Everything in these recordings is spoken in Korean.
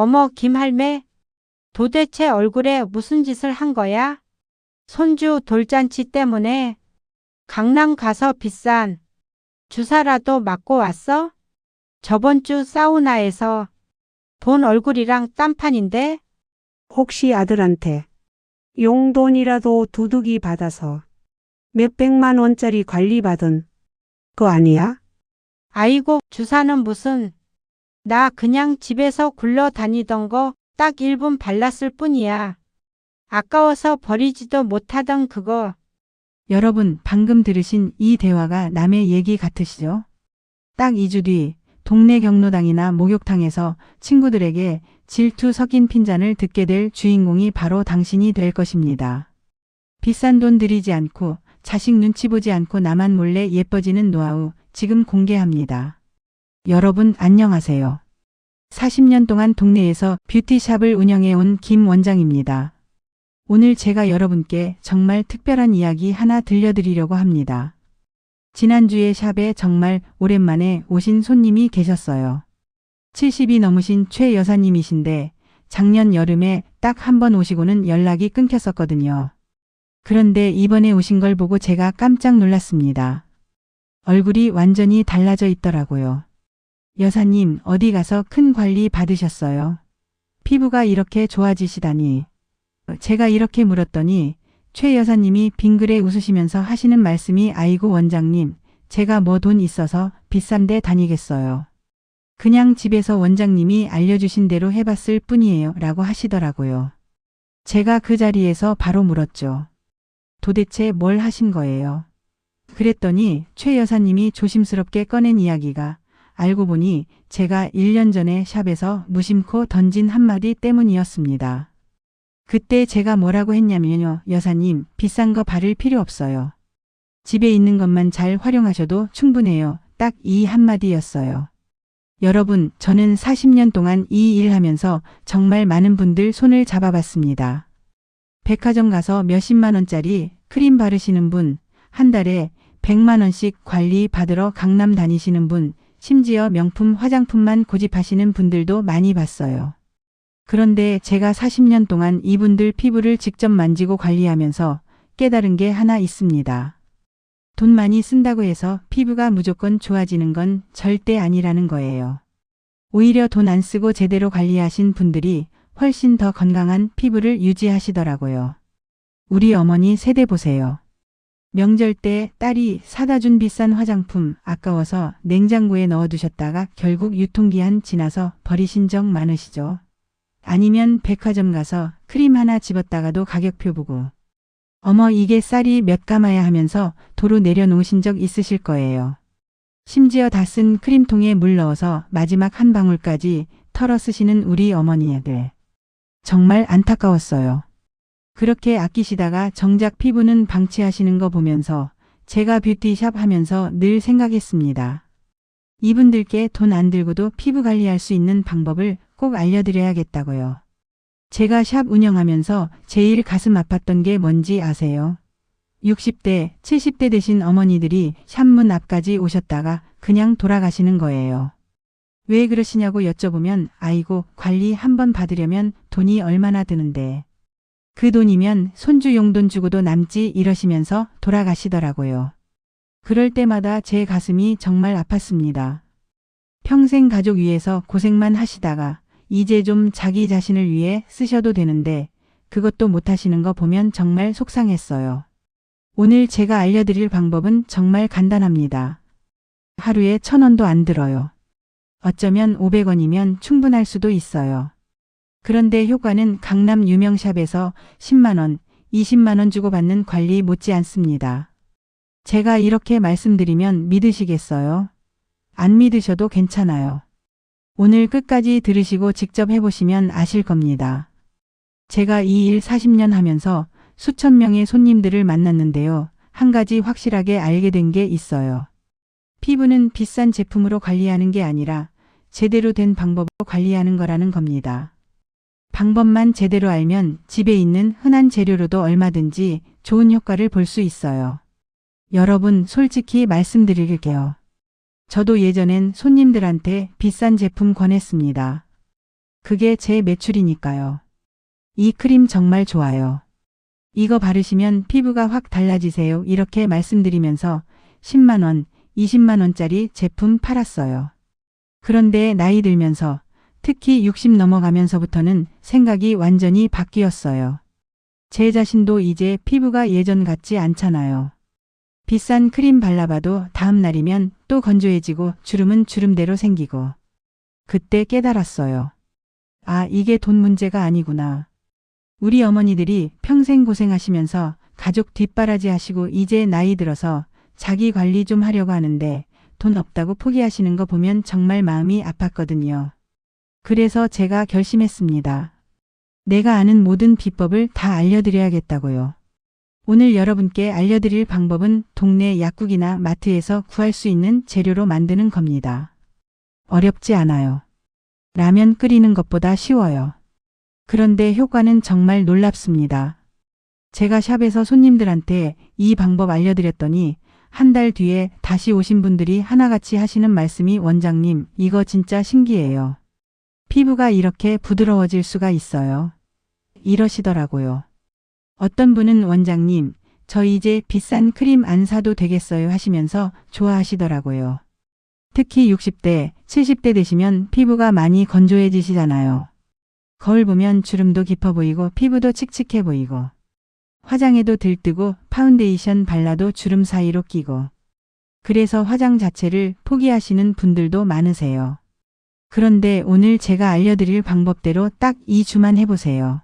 어머, 김할매. 도대체 얼굴에 무슨 짓을 한 거야? 손주 돌잔치 때문에 강남 가서 비싼 주사라도 맞고 왔어? 저번 주 사우나에서 본 얼굴이랑 딴판인데? 혹시 아들한테 용돈이라도 두둑이 받아서 몇백만 원짜리 관리 받은 거 아니야? 아이고, 주사는 무슨. 나 그냥 집에서 굴러다니던 거 딱 1분 발랐을 뿐이야. 아까워서 버리지도 못하던 그거. 여러분, 방금 들으신 이 대화가 남의 얘기 같으시죠? 딱 2주 뒤, 동네 경로당이나 목욕탕에서 친구들에게 질투 섞인 핀잔을 듣게 될 주인공이 바로 당신이 될 것입니다. 비싼 돈 들이지 않고 자식 눈치 보지 않고 나만 몰래 예뻐지는 노하우 지금 공개합니다. 여러분 안녕하세요. 40년 동안 동네에서 뷰티샵을 운영해 온 김 원장입니다. 오늘 제가 여러분께 정말 특별한 이야기 하나 들려드리려고 합니다. 지난주에 샵에 정말 오랜만에 오신 손님이 계셨어요. 70이 넘으신 최 여사님이신데 작년 여름에 딱 한 번 오시고는 연락이 끊겼었거든요. 그런데 이번에 오신 걸 보고 제가 깜짝 놀랐습니다. 얼굴이 완전히 달라져 있더라고요. 여사님, 어디 가서 큰 관리 받으셨어요? 피부가 이렇게 좋아지시다니. 제가 이렇게 물었더니 최 여사님이 빙그레 웃으시면서 하시는 말씀이 아이고 원장님, 제가 뭐 돈 있어서 비싼 데 다니겠어요. 그냥 집에서 원장님이 알려주신 대로 해봤을 뿐이에요. 라고 하시더라고요. 제가 그 자리에서 바로 물었죠. 도대체 뭘 하신 거예요? 그랬더니 최 여사님이 조심스럽게 꺼낸 이야기가 알고 보니 제가 1년 전에 샵에서 무심코 던진 한마디 때문이었습니다. 그때 제가 뭐라고 했냐면요. 여사님, 비싼 거 바를 필요 없어요. 집에 있는 것만 잘 활용하셔도 충분해요. 딱 이 한마디였어요. 여러분, 저는 40년 동안 이 일 하면서 정말 많은 분들 손을 잡아봤습니다. 백화점 가서 몇십만 원짜리 크림 바르시는 분, 한 달에 100만 원씩 관리 받으러 강남 다니시는 분, 심지어 명품 화장품만 고집하시는 분들도 많이 봤어요. 그런데 제가 40년 동안 이분들 피부를 직접 만지고 관리하면서 깨달은 게 하나 있습니다. 돈 많이 쓴다고 해서 피부가 무조건 좋아지는 건 절대 아니라는 거예요. 오히려 돈 안 쓰고 제대로 관리하신 분들이 훨씬 더 건강한 피부를 유지하시더라고요. 우리 어머니 세대 보세요. 명절 때 딸이 사다 준 비싼 화장품 아까워서 냉장고에 넣어두셨다가 결국 유통기한 지나서 버리신 적 많으시죠? 아니면 백화점 가서 크림 하나 집었다가도 가격표 보고 어머 이게 쌀이 몇 가마야 하면서 도로 내려놓으신 적 있으실 거예요. 심지어 다 쓴 크림통에 물 넣어서 마지막 한 방울까지 털어 쓰시는 우리 어머니들. 정말 안타까웠어요. 그렇게 아끼시다가 정작 피부는 방치하시는 거 보면서 제가 뷰티샵 하면서 늘 생각했습니다. 이분들께 돈 안 들고도 피부 관리할 수 있는 방법을 꼭 알려드려야겠다고요. 제가 샵 운영하면서 제일 가슴 아팠던 게 뭔지 아세요? 60대, 70대 되신 어머니들이 샵문 앞까지 오셨다가 그냥 돌아가시는 거예요. 왜 그러시냐고 여쭤보면 아이고 관리 한번 받으려면 돈이 얼마나 드는데 그 돈이면 손주 용돈 주고도 남지 이러시면서 돌아가시더라고요. 그럴 때마다 제 가슴이 정말 아팠습니다. 평생 가족 위해서 고생만 하시다가 이제 좀 자기 자신을 위해 쓰셔도 되는데 그것도 못하시는 거 보면 정말 속상했어요. 오늘 제가 알려드릴 방법은 정말 간단합니다. 하루에 천 원도 안 들어요. 어쩌면 500원이면 충분할 수도 있어요. 그런데 효과는 강남 유명샵에서 10만원, 20만원 주고 받는 관리 못지 않습니다. 제가 이렇게 말씀드리면 믿으시겠어요? 안 믿으셔도 괜찮아요. 오늘 끝까지 들으시고 직접 해보시면 아실 겁니다. 제가 이 일 40년 하면서 수천 명의 손님들을 만났는데요. 한 가지 확실하게 알게 된 게 있어요. 피부는 비싼 제품으로 관리하는 게 아니라 제대로 된 방법으로 관리하는 거라는 겁니다. 방법만 제대로 알면 집에 있는 흔한 재료로도 얼마든지 좋은 효과를 볼 수 있어요. 여러분 솔직히 말씀드릴게요. 저도 예전엔 손님들한테 비싼 제품 권했습니다. 그게 제 매출이니까요. 이 크림 정말 좋아요. 이거 바르시면 피부가 확 달라지세요. 이렇게 말씀드리면서 10만원, 20만원짜리 제품 팔았어요. 그런데 나이 들면서 특히 60 넘어가면서부터는 생각이 완전히 바뀌었어요. 제 자신도 이제 피부가 예전 같지 않잖아요. 비싼 크림 발라봐도 다음 날이면 또 건조해지고 주름은 주름대로 생기고. 그때 깨달았어요. 아, 이게 돈 문제가 아니구나. 우리 어머니들이 평생 고생하시면서 가족 뒷바라지 하시고 이제 나이 들어서 자기 관리 좀 하려고 하는데 돈 없다고 포기하시는 거 보면 정말 마음이 아팠거든요. 그래서 제가 결심했습니다. 내가 아는 모든 비법을 다 알려드려야겠다고요. 오늘 여러분께 알려드릴 방법은 동네 약국이나 마트에서 구할 수 있는 재료로 만드는 겁니다. 어렵지 않아요. 라면 끓이는 것보다 쉬워요. 그런데 효과는 정말 놀랍습니다. 제가 샵에서 손님들한테 이 방법 알려드렸더니 한 달 뒤에 다시 오신 분들이 하나같이 하시는 말씀이 원장님, 이거 진짜 신기해요. 피부가 이렇게 부드러워질 수가 있어요. 이러시더라고요. 어떤 분은 원장님, 저 이제 비싼 크림 안 사도 되겠어요 하시면서 좋아하시더라고요. 특히 60대, 70대 되시면 피부가 많이 건조해지시잖아요. 거울 보면 주름도 깊어 보이고 피부도 칙칙해 보이고 화장에도 들뜨고 파운데이션 발라도 주름 사이로 끼고 그래서 화장 자체를 포기하시는 분들도 많으세요. 그런데 오늘 제가 알려드릴 방법대로 딱 2주만 해보세요.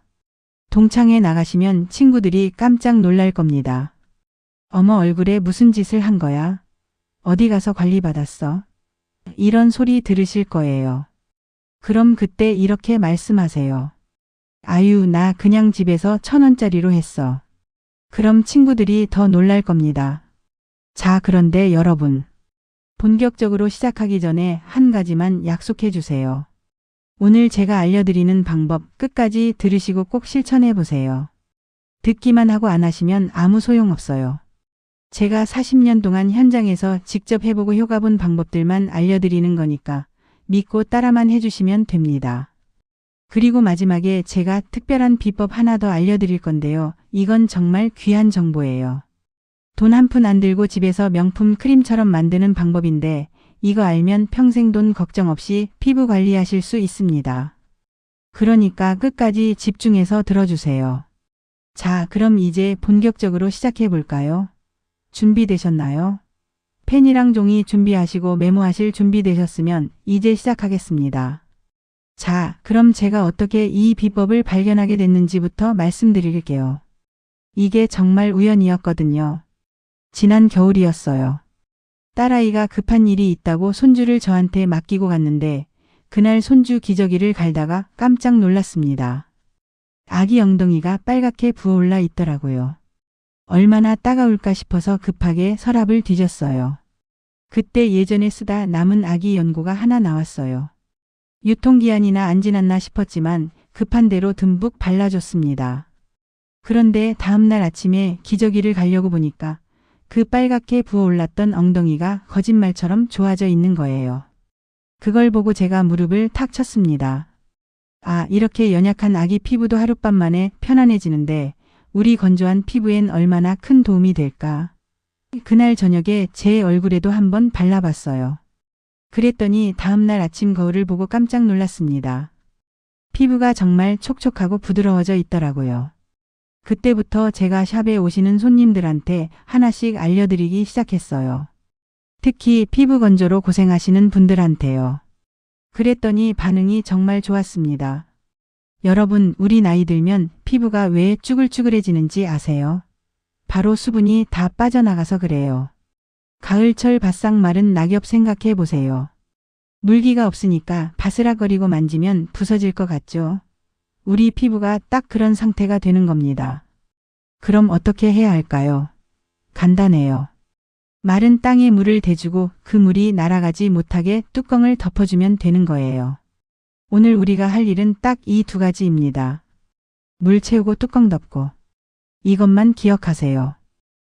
동창회 나가시면 친구들이 깜짝 놀랄 겁니다. 어머 얼굴에 무슨 짓을 한 거야? 어디 가서 관리 받았어? 이런 소리 들으실 거예요. 그럼 그때 이렇게 말씀하세요. 아유, 나 그냥 집에서 천 원짜리로 했어. 그럼 친구들이 더 놀랄 겁니다. 자, 그런데 여러분. 본격적으로 시작하기 전에 한 가지만 약속해 주세요. 오늘 제가 알려드리는 방법 끝까지 들으시고 꼭 실천해 보세요. 듣기만 하고 안 하시면 아무 소용 없어요. 제가 40년 동안 현장에서 직접 해보고 효과 본 방법들만 알려드리는 거니까 믿고 따라만 해주시면 됩니다. 그리고 마지막에 제가 특별한 비법 하나 더 알려드릴 건데요. 이건 정말 귀한 정보예요. 돈 한 푼 안 들고 집에서 명품 크림처럼 만드는 방법인데 이거 알면 평생 돈 걱정 없이 피부 관리하실 수 있습니다. 그러니까 끝까지 집중해서 들어주세요. 자, 그럼 이제 본격적으로 시작해 볼까요? 준비되셨나요? 펜이랑 종이 준비하시고 메모하실 준비되셨으면 이제 시작하겠습니다. 자, 그럼 제가 어떻게 이 비법을 발견하게 됐는지부터 말씀드릴게요. 이게 정말 우연이었거든요. 지난 겨울이었어요. 딸아이가 급한 일이 있다고 손주를 저한테 맡기고 갔는데 그날 손주 기저귀를 갈다가 깜짝 놀랐습니다. 아기 엉덩이가 빨갛게 부어올라 있더라고요. 얼마나 따가울까 싶어서 급하게 서랍을 뒤졌어요. 그때 예전에 쓰다 남은 아기 연고가 하나 나왔어요. 유통기한이나 안 지났나 싶었지만 급한 대로 듬뿍 발라줬습니다. 그런데 다음날 아침에 기저귀를 가려고 보니까 그 빨갛게 부어올랐던 엉덩이가 거짓말처럼 좋아져 있는 거예요. 그걸 보고 제가 무릎을 탁 쳤습니다. 아, 이렇게 연약한 아기 피부도 하룻밤 만에 편안해지는데 우리 건조한 피부엔 얼마나 큰 도움이 될까. 그날 저녁에 제 얼굴에도 한번 발라봤어요. 그랬더니 다음날 아침 거울을 보고 깜짝 놀랐습니다. 피부가 정말 촉촉하고 부드러워져 있더라고요. 그때부터 제가 샵에 오시는 손님들한테 하나씩 알려드리기 시작했어요. 특히 피부 건조로 고생하시는 분들한테요. 그랬더니 반응이 정말 좋았습니다. 여러분, 우리 나이 들면 피부가 왜 쭈글쭈글해지는지 아세요? 바로 수분이 다 빠져나가서 그래요. 가을철 바싹 마른 낙엽 생각해 보세요. 물기가 없으니까 바스락거리고 만지면 부서질 것 같죠? 우리 피부가 딱 그런 상태가 되는 겁니다. 그럼 어떻게 해야 할까요? 간단해요. 마른 땅에 물을 대주고 그 물이 날아가지 못하게 뚜껑을 덮어주면 되는 거예요. 오늘 우리가 할 일은 딱 이 두 가지입니다. 물 채우고 뚜껑 덮고. 이것만 기억하세요.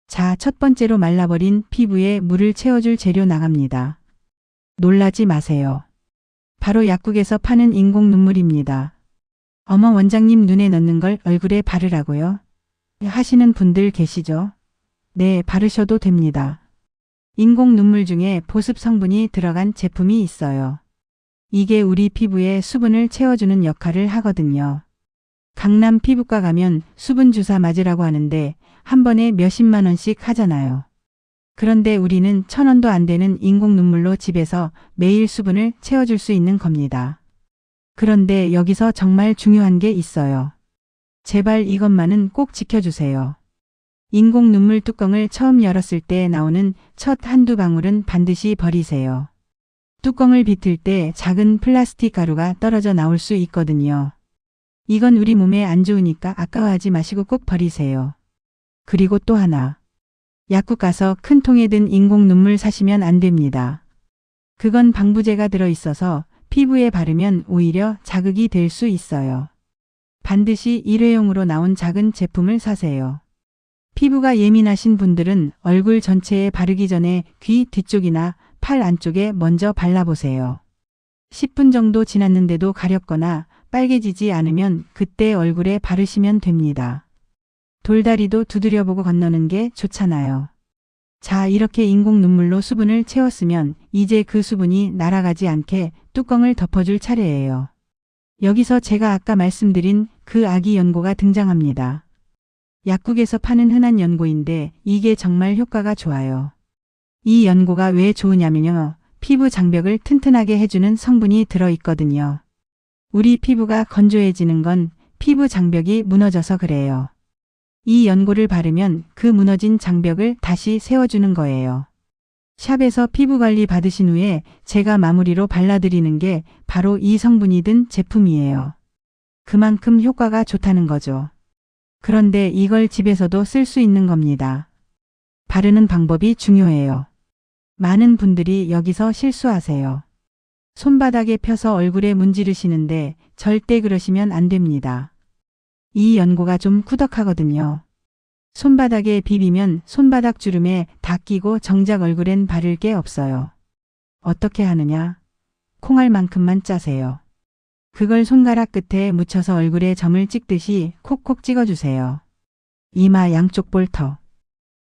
자, 첫 번째로 말라버린 피부에 물을 채워줄 재료 나갑니다. 놀라지 마세요. 바로 약국에서 파는 인공 눈물입니다. 어머 원장님 눈에 넣는 걸 얼굴에 바르라고요? 하시는 분들 계시죠? 네, 바르셔도 됩니다. 인공 눈물 중에 보습 성분이 들어간 제품이 있어요. 이게 우리 피부에 수분을 채워주는 역할을 하거든요. 강남 피부과 가면 수분 주사 맞으라고 하는데 한 번에 몇십만 원씩 하잖아요. 그런데 우리는 천 원도 안 되는 인공 눈물로 집에서 매일 수분을 채워줄 수 있는 겁니다. 그런데 여기서 정말 중요한 게 있어요. 제발 이것만은 꼭 지켜주세요. 인공 눈물 뚜껑을 처음 열었을 때 나오는 첫 한두 방울은 반드시 버리세요. 뚜껑을 비틀 때 작은 플라스틱 가루가 떨어져 나올 수 있거든요. 이건 우리 몸에 안 좋으니까 아까워하지 마시고 꼭 버리세요. 그리고 또 하나. 약국 가서 큰 통에 든 인공 눈물 사시면 안 됩니다. 그건 방부제가 들어있어서 피부에 바르면 오히려 자극이 될 수 있어요. 반드시 일회용으로 나온 작은 제품을 사세요. 피부가 예민하신 분들은 얼굴 전체에 바르기 전에 귀 뒤쪽이나 팔 안쪽에 먼저 발라보세요. 10분 정도 지났는데도 가렵거나 빨개지지 않으면 그때 얼굴에 바르시면 됩니다. 돌다리도 두드려보고 건너는 게 좋잖아요. 자, 이렇게 인공 눈물로 수분을 채웠으면 이제 그 수분이 날아가지 않게 뚜껑을 덮어줄 차례예요. 여기서 제가 아까 말씀드린 그 아기 연고가 등장합니다. 약국에서 파는 흔한 연고인데 이게 정말 효과가 좋아요. 이 연고가 왜 좋으냐면요. 피부 장벽을 튼튼하게 해주는 성분이 들어있거든요. 우리 피부가 건조해지는 건 피부 장벽이 무너져서 그래요. 이 연고를 바르면 그 무너진 장벽을 다시 세워주는 거예요. 샵에서 피부 관리 받으신 후에 제가 마무리로 발라드리는 게 바로 이 성분이 든 제품이에요. 그만큼 효과가 좋다는 거죠. 그런데 이걸 집에서도 쓸 수 있는 겁니다. 바르는 방법이 중요해요. 많은 분들이 여기서 실수하세요. 손바닥에 펴서 얼굴에 문지르시는데 절대 그러시면 안 됩니다. 이 연고가 좀 꾸덕하거든요. 손바닥에 비비면 손바닥 주름에 다 끼고 정작 얼굴엔 바를 게 없어요. 어떻게 하느냐? 콩알 만큼만 짜세요. 그걸 손가락 끝에 묻혀서 얼굴에 점을 찍듯이 콕콕 찍어주세요. 이마 양쪽 볼터.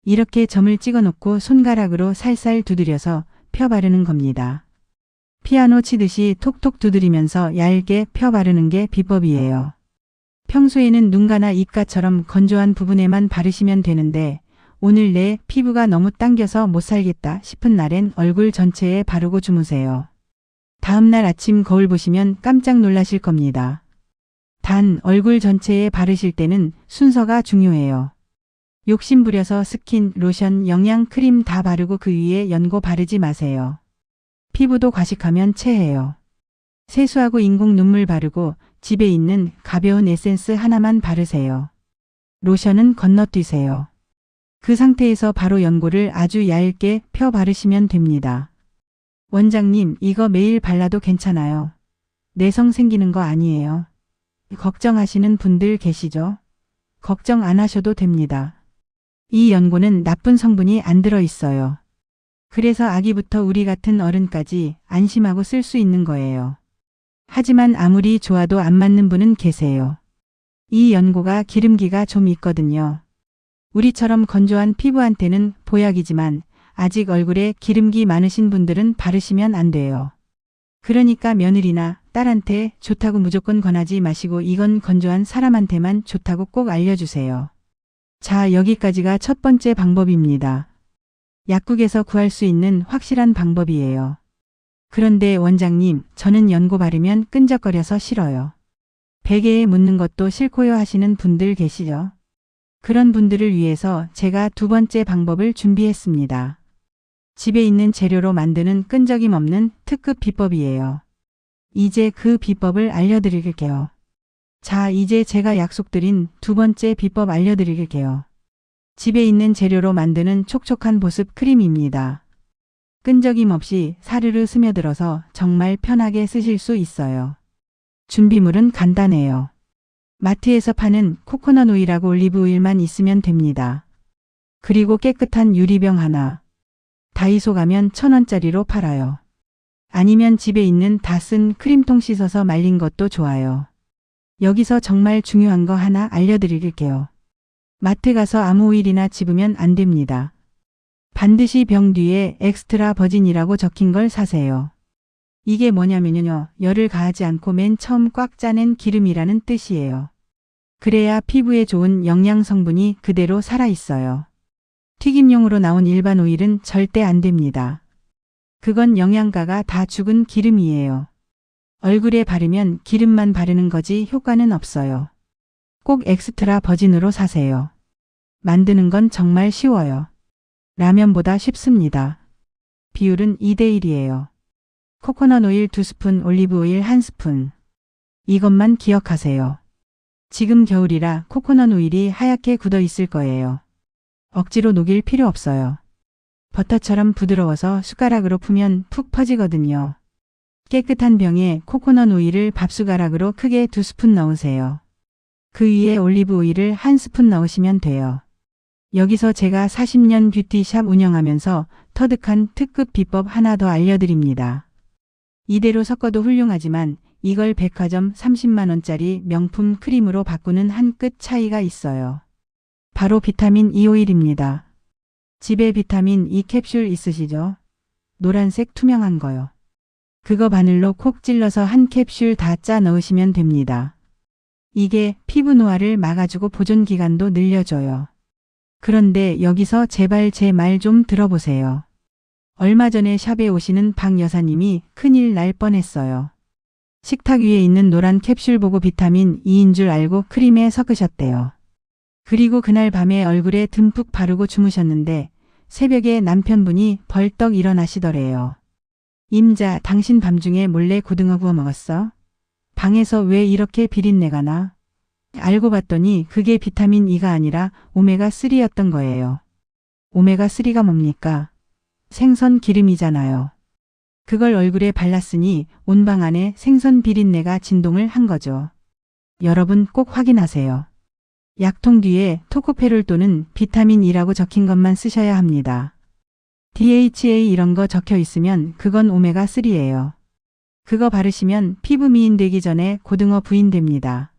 이렇게 점을 찍어 놓고 손가락으로 살살 두드려서 펴 바르는 겁니다. 피아노 치듯이 톡톡 두드리면서 얇게 펴 바르는 게 비법이에요. 평소에는 눈가나 입가처럼 건조한 부분에만 바르시면 되는데 오늘 내 피부가 너무 당겨서 못 살겠다 싶은 날엔 얼굴 전체에 바르고 주무세요. 다음날 아침 거울 보시면 깜짝 놀라실 겁니다. 단 얼굴 전체에 바르실 때는 순서가 중요해요. 욕심 부려서 스킨, 로션, 영양 크림 다 바르고 그 위에 연고 바르지 마세요. 피부도 과식하면 체해요. 세수하고 인공 눈물 바르고 집에 있는 가벼운 에센스 하나만 바르세요. 로션은 건너뛰세요. 그 상태에서 바로 연고를 아주 얇게 펴 바르시면 됩니다. 원장님, 이거 매일 발라도 괜찮아요. 내성 생기는 거 아니에요. 걱정하시는 분들 계시죠? 걱정 안 하셔도 됩니다. 이 연고는 나쁜 성분이 안 들어 있어요. 그래서 아기부터 우리 같은 어른까지 안심하고 쓸 수 있는 거예요. 하지만 아무리 좋아도 안 맞는 분은 계세요. 이 연고가 기름기가 좀 있거든요. 우리처럼 건조한 피부한테는 보약이지만 아직 얼굴에 기름기 많으신 분들은 바르시면 안 돼요. 그러니까 며느리나 딸한테 좋다고 무조건 권하지 마시고 이건 건조한 사람한테만 좋다고 꼭 알려주세요. 자, 여기까지가 첫 번째 방법입니다. 약국에서 구할 수 있는 확실한 방법이에요. 그런데 원장님, 저는 연고 바르면 끈적거려서 싫어요. 베개에 묻는 것도 싫고요 하시는 분들 계시죠? 그런 분들을 위해서 제가 두 번째 방법을 준비했습니다. 집에 있는 재료로 만드는 끈적임 없는 특급 비법이에요. 이제 그 비법을 알려드릴게요. 자, 이제 제가 약속드린 두 번째 비법 알려드릴게요. 집에 있는 재료로 만드는 촉촉한 보습 크림입니다. 끈적임 없이 사르르 스며들어서 정말 편하게 쓰실 수 있어요. 준비물은 간단해요. 마트에서 파는 코코넛 오일하고 올리브 오일만 있으면 됩니다. 그리고 깨끗한 유리병 하나. 다이소 가면 천 원짜리로 팔아요. 아니면 집에 있는 다 쓴 크림통 씻어서 말린 것도 좋아요. 여기서 정말 중요한 거 하나 알려드릴게요. 마트 가서 아무 오일이나 집으면 안 됩니다. 반드시 병 뒤에 엑스트라 버진이라고 적힌 걸 사세요. 이게 뭐냐면요. 열을 가하지 않고 맨 처음 꽉 짜낸 기름이라는 뜻이에요. 그래야 피부에 좋은 영양 성분이 그대로 살아있어요. 튀김용으로 나온 일반 오일은 절대 안 됩니다. 그건 영양가가 다 죽은 기름이에요. 얼굴에 바르면 기름만 바르는 거지 효과는 없어요. 꼭 엑스트라 버진으로 사세요. 만드는 건 정말 쉬워요. 라면보다 쉽습니다. 비율은 2대1이에요. 코코넛 오일 2스푼, 올리브 오일 1스푼. 이것만 기억하세요. 지금 겨울이라 코코넛 오일이 하얗게 굳어 있을 거예요. 억지로 녹일 필요 없어요. 버터처럼 부드러워서 숟가락으로 풀면 푹 퍼지거든요. 깨끗한 병에 코코넛 오일을 밥숟가락으로 크게 두 스푼 넣으세요. 그 위에 올리브 오일을 한 스푼 넣으시면 돼요. 여기서 제가 40년 뷰티샵 운영하면서 터득한 특급 비법 하나 더 알려드립니다. 이대로 섞어도 훌륭하지만 이걸 백화점 30만원짜리 명품 크림으로 바꾸는 한 끗 차이가 있어요. 바로 비타민 E 오일입니다. 집에 비타민 E 캡슐 있으시죠? 노란색 투명한 거요. 그거 바늘로 콕 찔러서 한 캡슐 다 짜 넣으시면 됩니다. 이게 피부 노화를 막아주고 보존 기간도 늘려줘요. 그런데 여기서 제발 제 말 좀 들어보세요. 얼마 전에 샵에 오시는 박 여사님이 큰일 날 뻔했어요. 식탁 위에 있는 노란 캡슐 보고 비타민 E인 줄 알고 크림에 섞으셨대요. 그리고 그날 밤에 얼굴에 듬뿍 바르고 주무셨는데 새벽에 남편분이 벌떡 일어나시더래요. 임자, 당신 밤중에 몰래 고등어 구워 먹었어? 방에서 왜 이렇게 비린내가 나? 알고 봤더니 그게 비타민 E가 아니라 오메가3였던 거예요. 오메가3가 뭡니까? 생선 기름이잖아요. 그걸 얼굴에 발랐으니 온 방 안에 생선 비린내가 진동을 한 거죠. 여러분 꼭 확인하세요. 약통 뒤에 토코페롤 또는 비타민 E라고 적힌 것만 쓰셔야 합니다. DHA 이런 거 적혀 있으면 그건 오메가3예요. 그거 바르시면 피부 미인 되기 전에 고등어 부인 됩니다.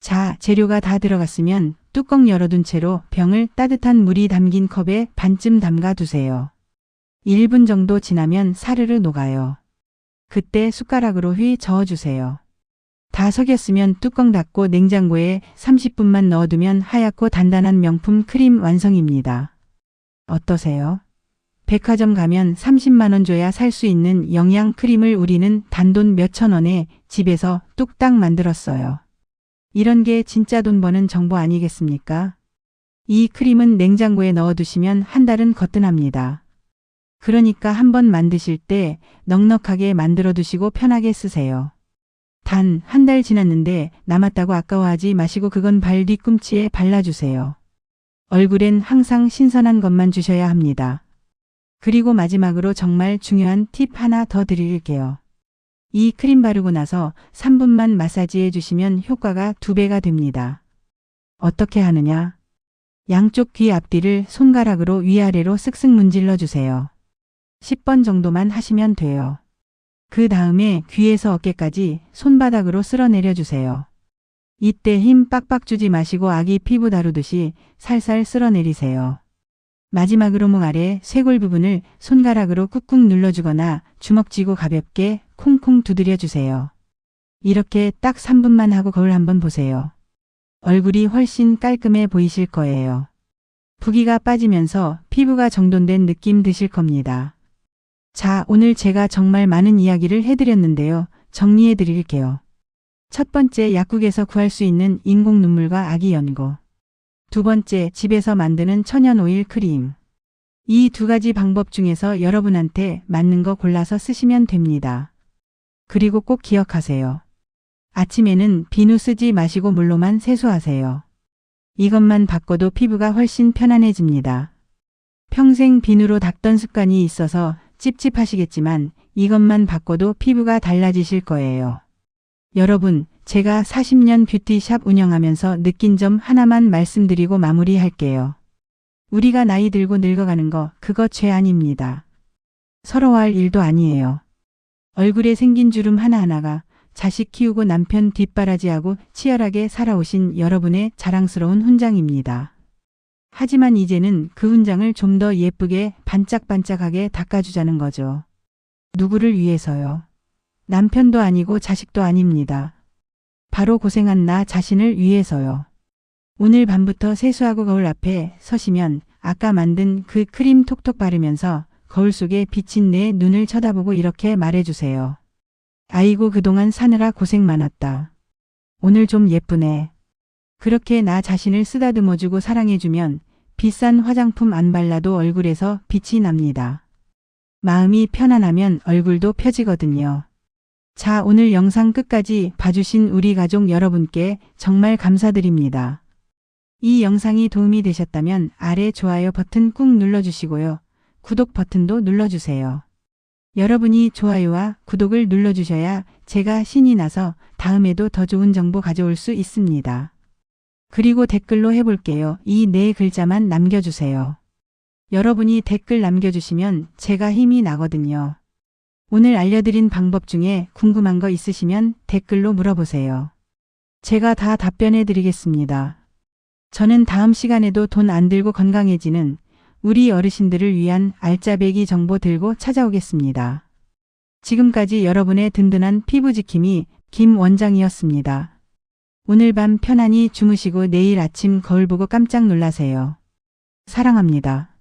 자, 재료가 다 들어갔으면 뚜껑 열어둔 채로 병을 따뜻한 물이 담긴 컵에 반쯤 담가 두세요. 1분 정도 지나면 사르르 녹아요. 그때 숟가락으로 휘 저어주세요. 다 석였으면 뚜껑 닫고 냉장고에 30분만 넣어두면 하얗고 단단한 명품 크림 완성입니다. 어떠세요? 백화점 가면 30만원 줘야 살 수 있는 영양 크림을 우리는 단돈 몇천 원에 집에서 뚝딱 만들었어요. 이런 게 진짜 돈 버는 정보 아니겠습니까? 이 크림은 냉장고에 넣어두시면 한 달은 거뜬합니다. 그러니까 한 번 만드실 때 넉넉하게 만들어 두시고 편하게 쓰세요. 단 한 달 지났는데 남았다고 아까워하지 마시고 그건 발 뒤꿈치에 발라주세요. 얼굴엔 항상 신선한 것만 주셔야 합니다. 그리고 마지막으로 정말 중요한 팁 하나 더 드릴게요. 이 크림 바르고 나서 3분만 마사지해 주시면 효과가 2배가 됩니다. 어떻게 하느냐? 양쪽 귀 앞뒤를 손가락으로 위아래로 쓱쓱 문질러 주세요. 10번 정도만 하시면 돼요. 그 다음에 귀에서 어깨까지 손바닥으로 쓸어내려 주세요. 이때 힘 빡빡 주지 마시고 아기 피부 다루듯이 살살 쓸어내리세요. 마지막으로 목 아래 쇄골 부분을 손가락으로 꾹꾹 눌러주거나 주먹 쥐고 가볍게 콩콩 두드려 주세요. 이렇게 딱 3분만 하고 거울 한번 보세요. 얼굴이 훨씬 깔끔해 보이실 거예요. 부기가 빠지면서 피부가 정돈된 느낌 드실 겁니다. 자, 오늘 제가 정말 많은 이야기를 해드렸는데요. 정리해 드릴게요. 첫 번째, 약국에서 구할 수 있는 인공 눈물과 아기 연고. 두 번째, 집에서 만드는 천연 오일 크림. 이 두 가지 방법 중에서 여러분한테 맞는 거 골라서 쓰시면 됩니다. 그리고 꼭 기억하세요. 아침에는 비누 쓰지 마시고 물로만 세수하세요. 이것만 바꿔도 피부가 훨씬 편안해집니다. 평생 비누로 닦던 습관이 있어서 찝찝하시겠지만 이것만 바꿔도 피부가 달라지실 거예요. 여러분, 제가 40년 뷰티샵 운영하면서 느낀 점 하나만 말씀드리고 마무리할게요. 우리가 나이 들고 늙어가는 거 그거 죄 아닙니다. 서러워할 일도 아니에요. 얼굴에 생긴 주름 하나하나가 자식 키우고 남편 뒷바라지하고 치열하게 살아오신 여러분의 자랑스러운 훈장입니다. 하지만 이제는 그 훈장을 좀 더 예쁘게 반짝반짝하게 닦아주자는 거죠. 누구를 위해서요? 남편도 아니고 자식도 아닙니다. 바로 고생한 나 자신을 위해서요. 오늘 밤부터 세수하고 거울 앞에 서시면 아까 만든 그 크림 톡톡 바르면서 거울 속에 비친 내 눈을 쳐다보고 이렇게 말해주세요. 아이고 그동안 사느라 고생 많았다. 오늘 좀 예쁘네. 그렇게 나 자신을 쓰다듬어주고 사랑해주면 비싼 화장품 안 발라도 얼굴에서 빛이 납니다. 마음이 편안하면 얼굴도 펴지거든요. 자, 오늘 영상 끝까지 봐주신 우리 가족 여러분께 정말 감사드립니다. 이 영상이 도움이 되셨다면 아래 좋아요 버튼 꾹 눌러주시고요. 구독 버튼도 눌러주세요. 여러분이 좋아요와 구독을 눌러주셔야 제가 신이 나서 다음에도 더 좋은 정보 가져올 수 있습니다. 그리고 댓글로 해볼게요. 이 네 글자만 남겨주세요. 여러분이 댓글 남겨주시면 제가 힘이 나거든요. 오늘 알려드린 방법 중에 궁금한 거 있으시면 댓글로 물어보세요. 제가 다 답변해 드리겠습니다. 저는 다음 시간에도 돈 안 들고 건강해지는 우리 어르신들을 위한 알짜배기 정보 들고 찾아오겠습니다. 지금까지 여러분의 든든한 피부 지킴이 김 원장이었습니다. 오늘 밤 편안히 주무시고 내일 아침 거울 보고 깜짝 놀라세요. 사랑합니다.